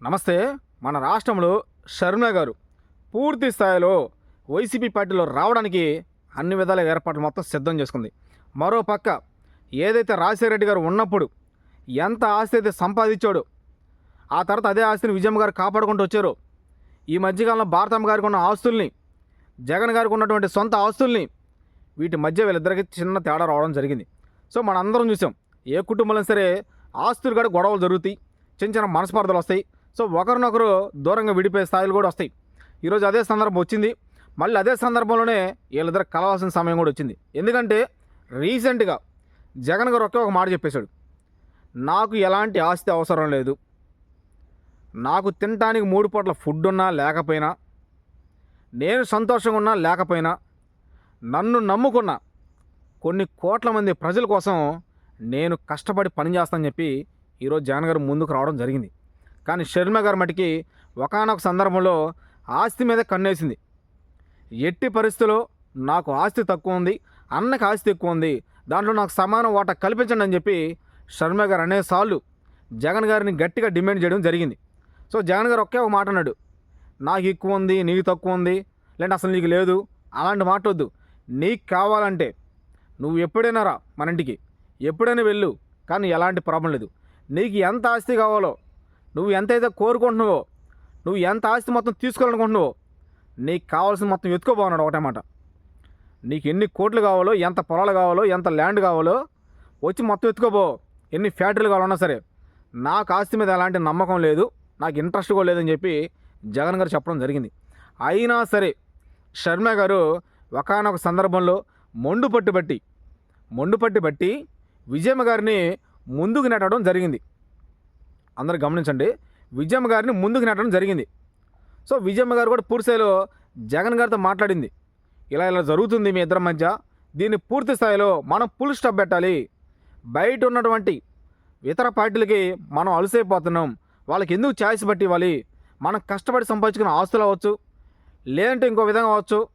నమస్తే మన రాష్ట్రంలో షర్మిల గారు పూర్తి స్థాయిలో వైసీపీ పార్టీలో రావడానికి అన్ని విధాల ఏర్పాట్లు మొత్తం సిద్ధం చేసుకుంది. మరో పక్క ఏదైతే రాజశేఖర రెడ్డి గారు ఉన్నప్పుడు ఎంత ఆస్తి అయితే సంపాదించాడో ఆ తర్వాత అదే ఆస్తిని విజయమ్మ గారు కాపాడుకుంటూ వచ్చారో ఈ మధ్యకాలంలో భారతమ్మ గారికి ఉన్న ఆస్తుల్ని జగన్ గారికి ఉన్నటువంటి సొంత ఆస్తుల్ని వీటి మధ్య వీళ్ళిద్దరికి చిన్న తేడా రావడం జరిగింది. సో మనందరం చూసాం ఏ కుటుంబంలో సరే ఆస్తులు కూడా గొడవలు జరుగుతాయి చిన్న చిన్న మనస్పర్ధలు వస్తాయి సో ఒకరినొకరు దూరంగా విడిపోయే స్థాయిలు కూడా వస్తాయి. ఈరోజు అదే సందర్భం వచ్చింది. మళ్ళీ అదే సందర్భంలోనే వీళ్ళిద్దరు కలవాల్సిన సమయం కూడా వచ్చింది. ఎందుకంటే రీసెంట్గా జగన్ గారు ఒకే ఒక మాట చెప్పేశాడు. నాకు ఎలాంటి ఆస్తి అవసరం లేదు. నాకు తినటానికి మూడు పూట్ల ఫుడ్ ఉన్నా లేకపోయినా నేను సంతోషంగా ఉన్నా లేకపోయినా నన్ను నమ్ముకున్న కొన్ని కోట్ల మంది ప్రజల కోసం నేను కష్టపడి పని చేస్తానని చెప్పి ఈరోజు జగన్ గారు ముందుకు రావడం జరిగింది. కానీ షర్మిల గారు మటుకి ఒకానొక సందర్భంలో ఆస్తి మీద కన్నేసింది. ఎట్టి పరిస్థితుల్లో నాకు ఆస్తి తక్కువ ఉంది అన్నకి ఆస్తి ఎక్కువ ఉంది దాంట్లో నాకు సమానం వాటా కల్పించండి అని చెప్పి షర్మిల గారు అనేసార్లు జగన్ గారిని గట్టిగా డిమాండ్ చేయడం జరిగింది. సో జగన్ గారు ఒకే ఒక మాట అన్నాడు నాకు ఎక్కువ ఉంది నీకు తక్కువ ఉంది లేదంటే అసలు నీకు లేదు అలాంటి మాట వద్దు. నీకు కావాలంటే నువ్వు ఎప్పుడైనా రా మన ఇంటికి ఎప్పుడైనా వెళ్ళు కానీ ఎలాంటి ప్రాబ్లం లేదు. నీకు ఎంత ఆస్తి కావాలో నువ్వు ఎంతైతే కోరుకుంటున్నావో నువ్వు ఎంత ఆస్తి మొత్తం తీసుకోవాలనుకుంటున్నావో నీకు కావాల్సిన మొత్తం ఎత్తుకోబోన్నాడు ఒకటే మాట. నీకు ఎన్ని కోట్లు కావాలో ఎంత పొలాలు కావాలో ఎంత ల్యాండ్ కావాలో వచ్చి మొత్తం ఎత్తుకోబో ఎన్ని ఫ్యాక్టరీలు కావాలన్నా సరే నాకు ఆస్తి మీద ఎలాంటి నమ్మకం లేదు నాకు ఇంట్రెస్ట్ కూడా లేదని చెప్పి జగన్ గారు చెప్పడం జరిగింది. అయినా సరే శర్మ గారు ఒకనొక సందర్భంలో మొండు పట్టు బట్టి మొండు పట్టు బట్టి విజయమ్మ గారిని ముందుకు నెట్టడం జరిగింది. అందరూ గమనించండి. విజయమ్మ గారిని ముందుకు నెట్టడం జరిగింది. సో విజయమ్మ గారు కూడా పూర్తిస్థాయిలో జగన్ గారితో మాట్లాడింది. ఇలా ఇలా జరుగుతుంది మీ ఇద్దరి మధ్య. దీన్ని పూర్తి స్థాయిలో మనం పుల్ స్టాప్ పెట్టాలి. బయట ఉన్నటువంటి ఇతర పార్టీలకి మనం అలసైపోతున్నాం. వాళ్ళకి ఎందుకు ఛాయిస్ బట్టి ఇవ్వాలి? మనం కష్టపడి సంపాదించుకున్న ఆస్తులు అవ్వచ్చు లేదంటే ఇంకో విధంగా అవ్వచ్చు.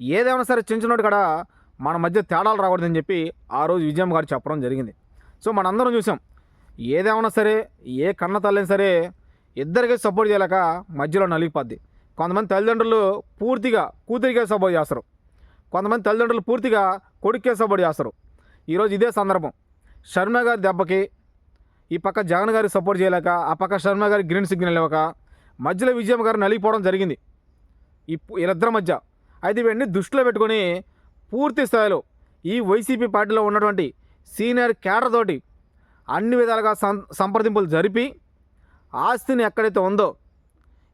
ఏదైనా సరే చిన్నచిన్నోడు కూడా మన మధ్య తేడాలు రాకూడదని చెప్పి ఆ రోజు విజయమ్మ గారు చెప్పడం జరిగింది. సో మనందరం చూసాం. ఏదేమన్నా సరే ఏ కన్న తల్లైనా సరే ఇద్దరికి సపోర్ట్ చేయలేక మధ్యలో నలిగిపోద్ది. కొంతమంది తల్లిదండ్రులు పూర్తిగా కూతురికే సపోర్ట్ చేస్తారు. కొంతమంది తల్లిదండ్రులు పూర్తిగా కొడుకే సపోర్ట్ చేస్తారు. ఈరోజు ఇదే సందర్భం. శర్మ గారి దెబ్బకి ఈ పక్క జగన్ గారికి సపోర్ట్ చేయలేక ఆ పక్క శర్మ గారి గ్రీన్ సిగ్నల్ ఇవ్వక మధ్యలో విజయమ్మ గారు నలిగిపోవడం జరిగింది. ఈ వీళ్ళిద్దరి మధ్య. అయితే ఇవన్నీ దృష్టిలో పెట్టుకొని పూర్తి స్థాయిలో ఈ వైసీపీ పార్టీలో ఉన్నటువంటి సీనియర్ క్యాడర్ తోటి అన్ని విధాలుగా సం సంప్రదింపులు జరిపి ఆస్తిని ఎక్కడైతే ఉందో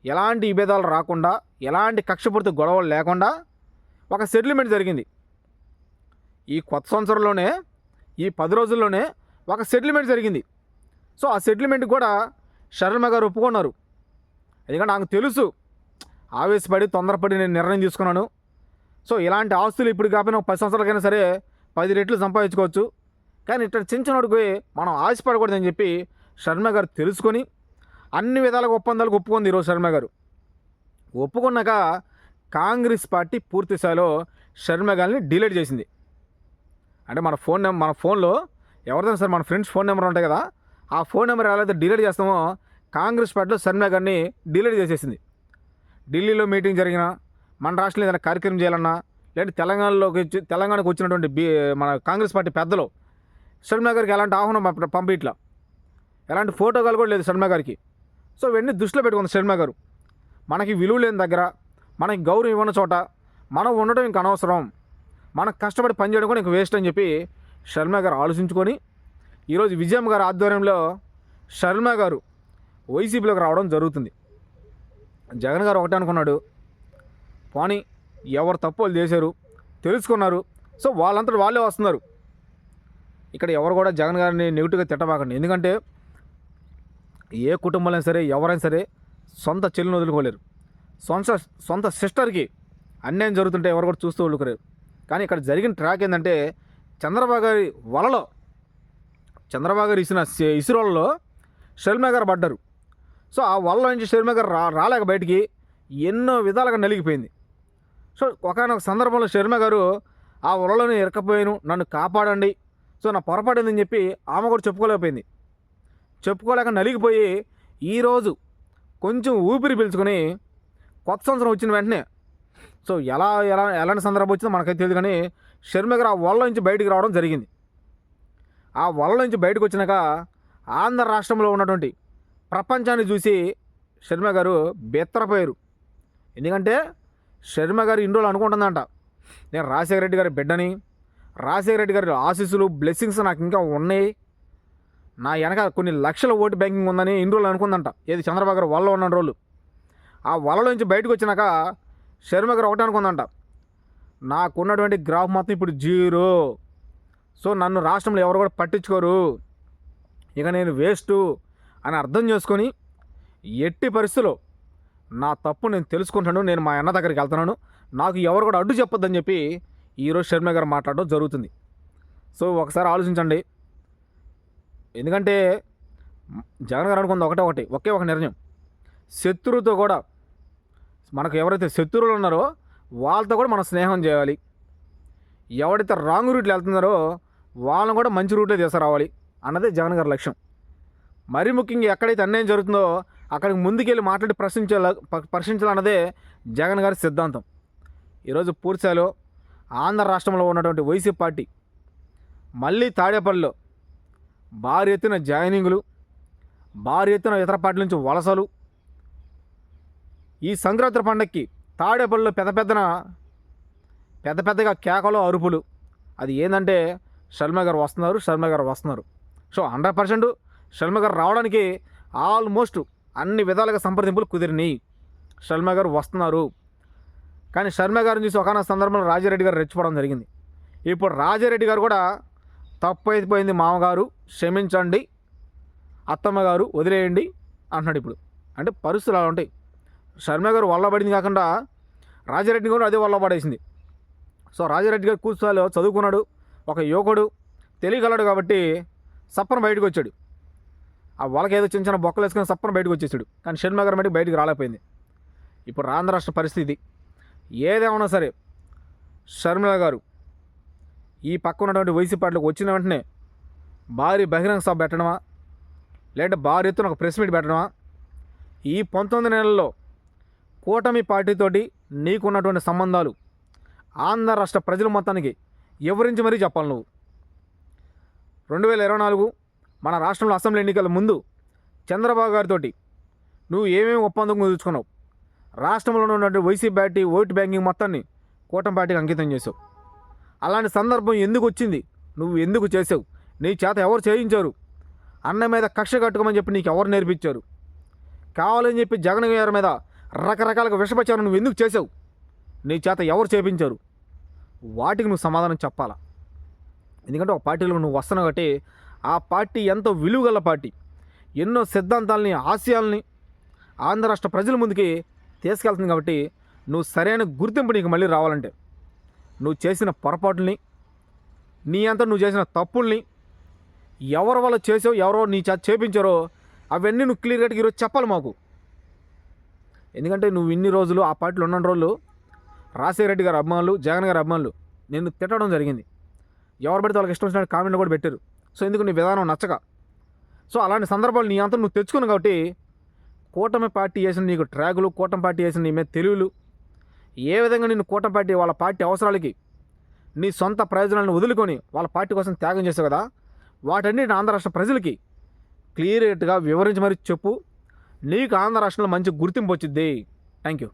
ఎలాంటి విభేదాలు రాకుండా ఎలాంటి కక్షపూర్తి గొడవలు లేకుండా ఒక సెటిల్మెంట్ జరిగింది. ఈ కొత్త సంవత్సరంలోనే ఈ పది రోజుల్లోనే ఒక సెటిల్మెంట్ జరిగింది. సో ఆ సెటిల్మెంట్ కూడా శర్మ గారు ఒప్పుకున్నారు. ఎందుకంటే నాకు తెలుసు ఆవేశపడి తొందరపడి నేను నిర్ణయం తీసుకున్నాను. సో ఇలాంటి ఆస్తులు ఇప్పుడు కాకపోయినా పది సంవత్సరాలకైనా సరే పది రెట్లు సంపాదించుకోవచ్చు. కానీ ఇట్లా చిన్న చిన్నోడికి మనం ఆశపడకూడదని చెప్పి శర్మ గారు తెలుసుకొని అన్ని విధాలుగా ఒప్పందాలకు ఒప్పుకుంది ఈరోజు శర్మ గారు. ఒప్పుకున్నాక కాంగ్రెస్ పార్టీ పూర్తి స్థాయిలో శర్మ గారిని డిలీట్ చేసింది. అంటే మన ఫోన్ నెంబర్ మన ఫోన్లో ఎవరిదైనా సరే? మన ఫ్రెండ్స్ ఫోన్ నెంబర్ ఉంటాయి కదా. ఆ ఫోన్ నెంబర్ ఎలా అయితే డిలీట్ చేస్తామో కాంగ్రెస్ పార్టీలో శర్మ గారిని డిలీట్ చేసేసింది. ఢిల్లీలో మీటింగ్ జరిగినా మన రాష్ట్రంలో ఏదైనా కార్యక్రమం చేయాలన్నా లేదంటే తెలంగాణలోకి వచ్చి తెలంగాణకు వచ్చినటువంటి బీ మన కాంగ్రెస్ పార్టీ పెద్దలు శర్మ గారికి ఎలాంటి ఆహ్వానం పంప- పంపిట్లా. ఎలాంటి ఫోటోలు కూడా లేదు శర్మ గారికి. సో ఇవన్నీ దృష్టిలో పెట్టుకుంది శర్మ గారు. మనకి విలువ లేని దగ్గర మనకి గౌరవం ఇవ్వని చోట మనం ఉండటం ఇంక అనవసరం. మనం కష్టపడి పనిచేయడం కూడా ఇంక వేస్ట్ అని చెప్పి శర్మ గారు ఆలోచించుకొని ఈరోజు విజయమ్మ గారి ఆధ్వర్యంలో శర్మ గారు వైసీపీలోకి రావడం జరుగుతుంది. జగన్ గారు ఒకటే అనుకున్నాడు. పోనీ ఎవరు తప్పు వాళ్ళు చేశారు తెలుసుకున్నారు. సో వాళ్ళంతటి వాళ్ళే వస్తున్నారు. ఇక్కడ ఎవరు కూడా జగన్ గారిని నెగిటివ్గా తిట్టబాకండి. ఎందుకంటే ఏ కుటుంబాలైనా సరే ఎవరైనా సరే సొంత చెల్లిని వదులుకోలేరు. సొంత సొంత సిస్టర్కి అన్యాయం జరుగుతుంటే ఎవరు కూడా చూస్తూ వదులుకోలేరు. కానీ ఇక్కడ జరిగిన ట్రాక్ ఏంటంటే చంద్రబాబు గారి వలలో చంద్రబాబు గారు ఇచ్చిన ఇసురోలలో షర్మిల గారు పడ్డారు. సో ఆ వల్ల నుంచి షర్మిల గారు రా రాలేక బయటికి ఎన్నో విధాలుగా నలిగిపోయింది. సో ఒకనొక సందర్భంలో షర్మిల గారు ఆ వలలోనే ఇరకపోయాను నన్ను కాపాడండి సో నా పొరపాడిందని చెప్పి ఆమె కూడా చెప్పుకోలేకపోయింది. చెప్పుకోలేక నలిగిపోయి ఈరోజు కొంచెం ఊపిరి పీల్చుకొని కొత్త సంవత్సరం వచ్చిన వెంటనే సో ఎలా ఎలా ఎలాంటి సందర్భం వచ్చిందో మనకైతే తెలియదు కానీ షర్మిల గారు ఆ వల్ల నుంచి బయటికి రావడం జరిగింది. ఆ వల్ల నుంచి బయటకు వచ్చినాక ఆంధ్ర రాష్ట్రంలో ఉన్నటువంటి ప్రపంచాన్ని చూసి శర్మ గారు బెత్తరపోయారు. ఎందుకంటే శర్మ గారు ఇన్ని రోజులు అనుకుంటుందంట నేను రాజశేఖర రెడ్డి గారి బిడ్డని రాజశేఖర రెడ్డి గారి ఆశీస్సులు బ్లెస్సింగ్స్ నాకు ఇంకా ఉన్నాయి. నా వెనక కొన్ని లక్షల ఓటు బ్యాంకింగ్ ఉందని ఇన్ని రోజులు అనుకుందంట. ఏది చంద్రబాబు గారు వల్ల ఉన్న రోజులు ఆ వలలో నుంచి బయటకు వచ్చినాక శర్మ గారు ఒకటి అనుకుందంట. నాకున్నటువంటి గ్రాఫ్ మొత్తం ఇప్పుడు జీరో. సో నన్ను రాష్ట్రంలో ఎవరు కూడా పట్టించుకోరు. ఇక నేను వేస్టు అని అర్థం చేసుకొని ఎట్టి పరిస్థితుల్లో నా తప్పు నేను తెలుసుకుంటాను నేను మా అన్న దగ్గరికి వెళ్తున్నాను. నాకు ఎవరు కూడా అడ్డు చెప్పొద్దని చెప్పి ఈరోజు శర్మ గారు మాట్లాడడం జరుగుతుంది. సో ఒకసారి ఆలోచించండి. ఎందుకంటే జగన్ గారు అనుకుంది ఒకటే ఒకటి ఒకే ఒక నిర్ణయం. శత్రువుతో కూడా మనకు ఎవరైతే శత్రువులు ఉన్నారో వాళ్ళతో కూడా మనం స్నేహం చేయాలి. ఎవరైతే రాంగ్ రూట్లో వెళ్తున్నారో వాళ్ళని కూడా మంచి రూట్లో తీసుకురావాలి అన్నదే జగన్ గారి లక్ష్యం. మరీ ముఖ్యంగా ఎక్కడైతే అన్యాయం జరుగుతుందో అక్కడికి ముందుకెళ్ళి మాట్లాడి ప్రశ్నించాల ప్రశ్నించాలన్నదే జగన్ గారి సిద్ధాంతం. ఈరోజు పూర్చాలో ఆంధ్ర రాష్ట్రంలో ఉన్నటువంటి వైసీపీ పార్టీ మళ్ళీ తాడేపల్లిలో భారీ ఎత్తున జాయినింగ్లు భారీ ఎత్తున ఇతర పార్టీల నుంచి వలసలు. ఈ సంక్రాంతి పండక్కి తాడేపల్లిలో పెద్ద పెద్దన పెద్ద పెద్దగా కేకలు అరుపులు. అది ఏంటంటే శర్మ గారు వస్తున్నారు శర్మ గారు వస్తున్నారు. సో హండ్రెడ్ పర్సెంట్ శర్మ గారు రావడానికి ఆల్మోస్ట్ అన్ని విధాలుగా సంప్రదింపులు కుదిరినాయి. శర్మ గారు వస్తున్నారు. కానీ శర్మ గారిని చూసి ఒకనొక సందర్భంలో రాజారెడ్డి గారు రెచ్చిపోవడం జరిగింది. ఇప్పుడు రాజారెడ్డి గారు కూడా తప్పు అయిపోయింది మామగారు క్షమించండి అత్తమ్మ గారు వదిలేయండి అంటున్నాడు ఇప్పుడు. అంటే పరిస్థితులు అలా ఉంటాయి. శర్మ గారు వల్లబడింది కాకుండా రాజారెడ్డి గారు అదే వల్లబడేసింది. సో రాజారెడ్డి గారు కూర్చోలో చదువుకున్నాడు ఒక యువకుడు తెలియగలడు కాబట్టి సప్పన బయటకు వచ్చాడు. ఆ వాళ్ళకి ఏదో చిన్న చిన్న బొక్కలు వేసుకొని సప్పన బయటకు వచ్చేసాడు. కానీ షర్మ గారు మటుకు బయటకు రాలేకపోయింది. ఇప్పుడు ఆంధ్ర రాష్ట్ర పరిస్థితి ఏదేమన్నా సరే షర్మిల గారు ఈ పక్క ఉన్నటువంటి వైసీపీ పార్టీలకు వచ్చిన వెంటనే భారీ బహిరంగ సభ పెట్టడమా? లేదంటే భారీ ఎత్తున ఒక ప్రెస్ మీట్ పెట్టడమా? ఈ పంతొమ్మిది నెలల్లో కూటమి పార్టీతోటి నీకున్నటువంటి సంబంధాలు ఆంధ్ర రాష్ట్ర ప్రజల మొత్తానికి వివరించి మరీ చెప్పాలి నువ్వు. రెండు వేల ఇరవై నాలుగు మన రాష్ట్రంలో అసెంబ్లీ ఎన్నికల ముందు చంద్రబాబు గారితో నువ్వు ఏమేమి ఒప్పందం కుదుర్చుకున్నావు రాష్ట్రంలో ఉన్నటువంటి వైసీపీ పార్టీ ఓటు బ్యాంకింగ్ మొత్తాన్ని కూటమి పార్టీకి అంకితం చేసావు అలాంటి సందర్భం ఎందుకు వచ్చింది? నువ్వు ఎందుకు చేసావు నీ చేత ఎవరు చేయించారు? అన్న మీద కక్ష కట్టుకోమని చెప్పి నీకు ఎవరు నేర్పించారు? కావాలని చెప్పి జగన్ గారి మీద రకరకాలుగా విషపచారం నువ్వు ఎందుకు చేసావు నీ చేత ఎవరు చేపించారు వాటికి నువ్వు సమాధానం చెప్పాలా? ఎందుకంటే ఒక పార్టీలో నువ్వు వస్తున్నావు కాబట్టి ఆ పార్టీ ఎంతో విలువగల పార్టీ. ఎన్నో సిద్ధాంతాలని ఆశయాల్ని ఆంధ్ర రాష్ట్ర ప్రజల ముందుకి తీసుకెళ్తుంది కాబట్టి నువ్వు సరైన గుర్తింపు నీకు మళ్ళీ రావాలంటే నువ్వు చేసిన పొరపాటుని నీ అంతా నువ్వు చేసిన తప్పుల్ని ఎవరి వల్ల చేసావు ఎవరో నీ చేత చేపించారో అవన్నీ నువ్వు క్లియర్ కట్గా ఈరోజు చెప్పాలి మాకు. ఎందుకంటే నువ్వు ఇన్ని రోజులు ఆ పార్టీలో ఉన్న రోజులు రాజశేఖర రెడ్డి గారి అభిమానులు జగన్ గారి అభిమానులు నిన్ను తిట్టడం జరిగింది. ఎవరు పడితే వాళ్ళకి ఇష్టం వచ్చినట్టు కామెంట్ కూడా పెట్టారు. సో ఎందుకు నీ విధానం నచ్చక? సో అలాంటి సందర్భాలు నీ అంతా నువ్వు తెచ్చుకున్నావు కాబట్టి కూటమి పార్టీ చేసిన నీకు ట్రాగులు కూటమి పార్టీ చేసిన నీ మీద తెలివిలు. ఏ విధంగా నిన్ను కూటమి పార్టీ వాళ్ళ పార్టీ అవసరాలకి నీ సొంత ప్రయోజనాలను వదులుకొని వాళ్ళ పార్టీ కోసం త్యాగం చేసావు కదా? వాటన్నిటిని ఆంధ్ర రాష్ట్ర ప్రజలకి క్లియర్గా వివరించి మరి చెప్పు. నీకు ఆంధ్ర రాష్ట్రంలో మంచి గుర్తింపు వచ్చింది థ్యాంక్ యూ